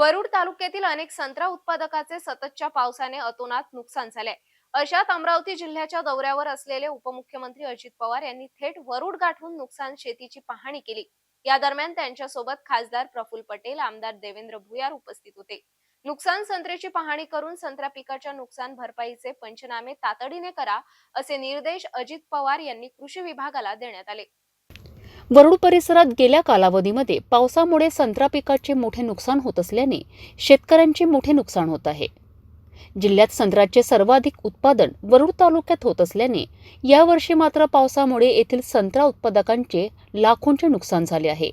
वरुड तालुक्यातील अनेक संत्रा उत्पादकाचे सततच्या पावसाने अतोनात नुकसान झाले. अशात अमरावती जिल्ह्याच्या दौऱ्यावर असलेले उपमुख्यमंत्री अजित पवार यांनी थेट वरुड गाठून नुकसान शेतीची पाहणी केली. या दरम्यान त्यांच्यासोबत खासदार प्रफुल्ल पटेल आमदार देवेंद्र भुयार उपस्थित होते. नुकसान संत्र्याची पाहणी करून संत्रा पिकाच्या नुकसान भरपाईचे पंचनामे तातडीने करा असे निर्देश अजित पवार यांनी कृषी विभागाला देण्यात आले. वरुड परिसरात गेल्या कालावधीमध्ये पावसामुळे संत्रा पिकाचे मोठे नुकसान होत असल्याने शेतकऱ्यांचे मोठे नुकसान होत आहे. जिल्ह्यात संत्र्याचे सर्वाधिक उत्पादन वरुड तालुक्यात होत असल्याने यावर्षी मात्र पावसामुळे येथील संत्रा उत्पादकांचे लाखोंचे नुकसान झाले आहे.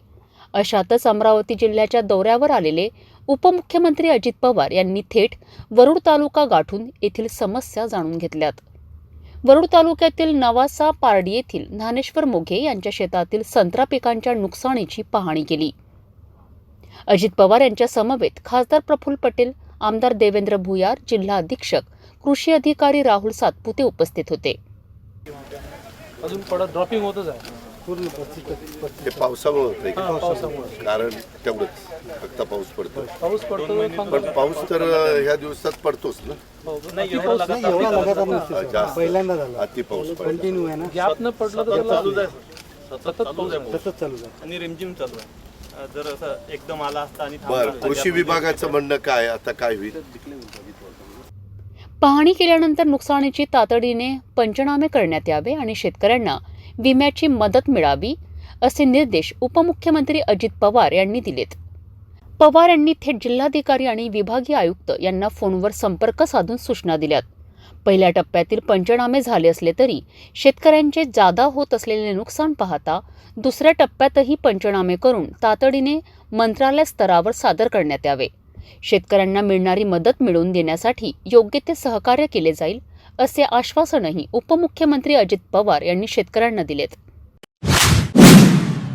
अशातच अमरावती जिल्ह्याच्या दौऱ्यावर आलेले उपमुख्यमंत्री अजित पवार यांनी थेट वरुड तालुका गाठून येथील समस्या जाणून घेतल्यात. वरुड तालुक्यातील नवासा पारडी येथील ज्ञानेश्वर मोघे यांच्या शेतातील संत्रा पिकांच्या नुकसानीची पाहणी केली. अजित पवार यांच्या समवेत खासदार प्रफुल्ल पटेल आमदार देवेंद्र भुयार जिल्हा अधीक्षक कृषी अधिकारी राहुल सातपुते उपस्थित होते. अजून ड्रॉपिंग होतच आहे. ते पावसामुळे होतंय हा, का? पावसामुळे कारण तेवढंच. फक्त पाऊस पडतो पाऊस पडतो पण पाऊस तर ह्या दिवसात पडतोच ना? नाही एवढा लगातार नसते. जास्त. पहिल्यांदा झाला. अति पाऊस कंटिन्यू आहे ना? गॅप न पडलं तर चालूच आहे सतत पाऊस आहे. तसंच चालू आहे आणि रिमझिम चालू आहे. जर असं एकदम आला असता आणि थांबला बर असता, कृषी विभागाचं म्हणणं काय? आता काय होईल? पाहणी केल्यानंतर नुकसानीची तातडीने पंचनामे करण्यात यावे आणि शेतकऱ्यांना विम्याची मदत मिळावी असे निर्देश उपमुख्यमंत्री अजित पवार यांनी दिलेत. पवार यांनी थेट जिल्हाधिकारी आणि विभागीय आयुक्त यांना फोनवर संपर्क साधून सूचना दिल्यात. पहिल्या टप्प्यातील पंचनामे झाले असले तरी शेतकऱ्यांचे जादा होत असलेले नुकसान पाहता दुसऱ्या टप्प्यातही पंचनामे करून तातडीने मंत्रालय स्तरावर सादर करण्यात यावे. शेतकऱ्यांना मिळणारी मदत मिळवून देण्यासाठी योग्य ते सहकार्य केले जाईल असे आश्वासनही उपमुख्यमंत्री अजित पवार यांनी शेतकऱ्यांना दिलेत.